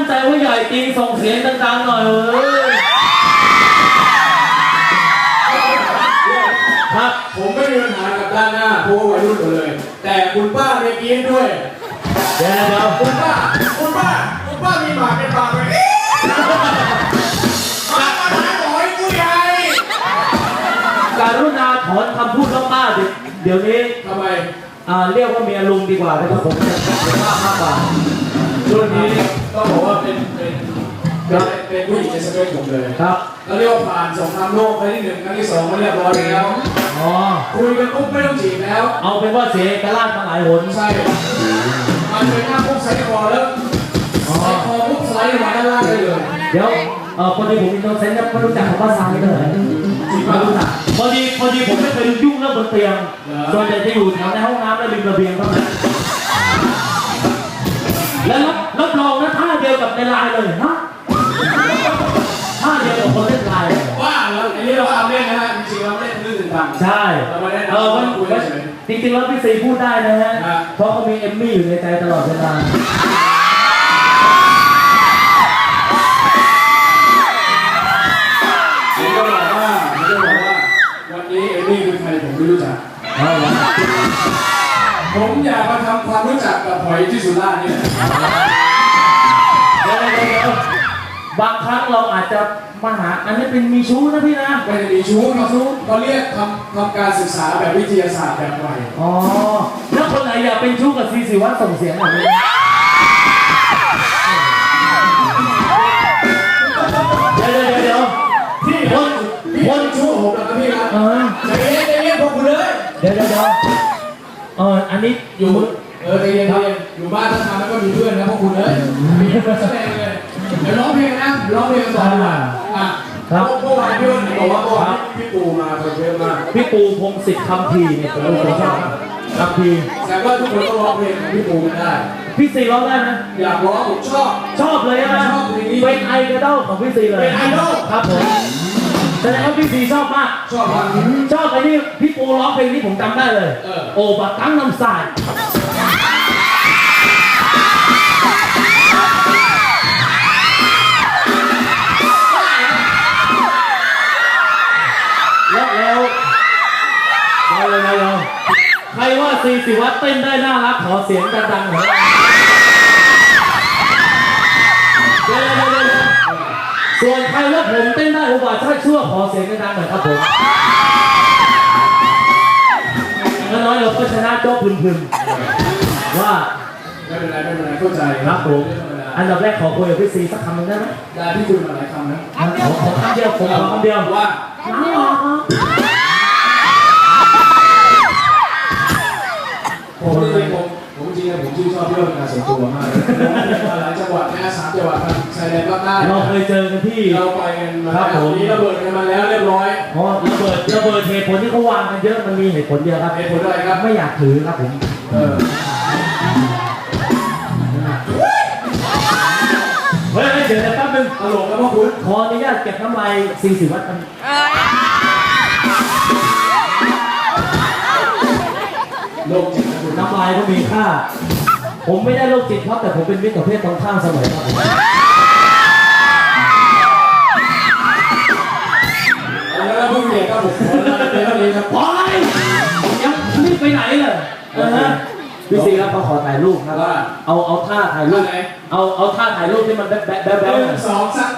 มั่นใจว่าใหญ่จริงส่งเสียงดังๆหน่อยเอ้ยครับ ผมไม่มีปัญหากับด้านหน้าเพราะว่าวัยรุ่นหมดเลย แต่คุณป้าเมื่อกี้ด้วยเดี๋ยวเดี๋ยวคุณป้า คุณป้า คุณป้ามีหมากเป็นปากเลยเอ๊ะมาปัญหาหอยกูใหญ่การุณาถอนคำพูดว่าป้าดิเดี๋ยวนี้ทำไมอ่าเรียกว่าเมียลุงดีกว่านะครับผมจะเป็นป้ามากกว่า รุ่นนี้ต้องบอกว่าเป็นเป็นเป็นเป็นผู้หญิงในสเปคผมเลยครับแล้วเรียกว่าผ่านสงครามโลกครั้งที่หนึ่งครั้งที่สองมาเรียบร้อยแล้วอ๋อคุยกันปุ๊บไม่ต้องจีบแล้ว เอาเป็นว่าเสียเอกราชมาหลายหนใช่มันเป็นหน้าปุ๊บไซส์คอแล้วไซส์คอปุ๊บสไลด์ลงมาด้านล่างได้เลยเดี๋ยวเออพอดีผมอินโนเซนต์นะไม่รู้จักคำว่าทรายเลยไม่รู้จักพอดีพอดีผมไม่เคยยุ่งเรื่องบนเตียงส่วนใหญ่จะอยู่แถวในห้องน้ำและริมระเบียงเท่านั้น เลยฮะท่าเดียวกับคนเล่นไลน์เลยว่าแล้วอันนี้เราเอาเล่นนะฮะจริงๆเราไม่ได้ลื่นถึงทางใช่เราไม่ได้เออมันคุยเฉย จริงๆแล้วพี่ซีพูดได้นะฮะ ครับ เพราะเขามีเอมมี่อยู่ในใจตลอดเวลาผมก็บอกว่าผมก็บอกว่าวันนี้เอมี่คือใครผมไม่รู้จัก เอาละผมอยากมาทำความรู้จักกับหอยที่สุราษฎร์เนี่ยเดี๋ย บางครั้งเราอาจจะมาหา อันนี้เป็นมีชู้นะพี่นะ ไม่ได้มีชู้เขาชู้เขาเรียกทำทำการศึกษาแบบวิทยาศาสตร์แบบใหม่อ๋อ แล้วคนไหนอยากเป็นชู้กับซีซีวัดส่งเสียงหน่อยเลยเดี๋ยวเดี๋ยวเดี๋ยวพี่คนพี่คคนนชู้ผมนะครับพี่ครับเออใจเย็นใจเย็นพวกคุณเลย เดี๋ยวเดี๋ยวเดี๋ยวเอออันนี้อยู่ เออใจเย็นใจเย็นอยู่บ้านถ้าทำแล้วก็มีเพื่อนนะพวกคุณเลยมีเพื่อนแสดงเลยเดี๋ยวร้องเพลงนะร้องเพลงกันต่อดีกว่าอะครับเมื่อวานพี่วันบอกว่าเมื่อวานพี่ปูมาคนเยอะมากพี่ปูพงศิษฐ์คำพีร์เนี่ยผมผมชอบคำพีร์แต่ว่าทุกคนต้องร้องเพลงของพี่ปูกันได้พี่ซีร้องได้ไหมอยากร้องผมชอบ ชอบเลยอะชอบเพลงนี้เป็นไอดอลของพี่ซีเลยเป็นไอดอลครับผมแสดงว่าพี่ซีชอบมาก ชอบฟังชอบไอ้นี่พี่ปูร้องเพลงนี้ผมจำได้เลยเออโอ้บะตั้งน้ำสาย สิวัตรเต้นได้น่ารักขอเสียงดังๆหน่อยเดี๋ยวเดี๋ยวเดี๋ยวเดี๋ยวส่วนใครว่าผมเต้นได้อุบาทช่วยชั่วขอเสียงดังๆหน่อยครับผมน้อยๆเราก็ชนะโจ๊กพึมๆว่าไม่เป็นไรไม่เป็นไรเข้าใจครับผมอันดับแรกขอคุยกับพี่ซีสักคำหนึงได้ไหมได้ที่คุยมาหลายคำนะขอขอคำเดียวผมขอคำเดียวว่า ผมจริงๆผมผมจริงๆผมชื่นชอบเรื่องการส่วนตัวมากเลยมาหลายจังหวัดนะสามจังหวัดทางชายแดนภาคใต้เราเคยเจอกันที่ เราไปกันมาครับแล้วผมนี้ระเบิดกันมาแล้วเรียบร้อยเพราะระเบิดระเบิดเหตุผลที่เขาวางกันเยอะมันมีเหตุผลเดียวครับเหตุผลอะไรครับไม่อยากถือครับผมเออเฮ้ยเดี๋ยวนะแป๊บนึงตลกแล้วพ่อคุณขออนุญาตเก็บน้ำลายซีสิวัตรายก็มีค่า ผมไม่ได้โรคจิตครับ แต่ผมเป็นมิตรกับเพศตรงข้ามเสมอครับผมเอาแล้วเพิ่งเรียนครับผมขอลาไปเท่านี้ครับไปยังรีบไปไหนเลยเออฮะพี่ซีครับเขาขอถ่ายรูปครับว่าเอาเอาท่าถ่ายรูปท่าไหนเอาเอาท่าถ่ายรูปที่มันแบ๊ะแบ๊ะแบ๊ะหแบ๊ะนึ่งสองสาม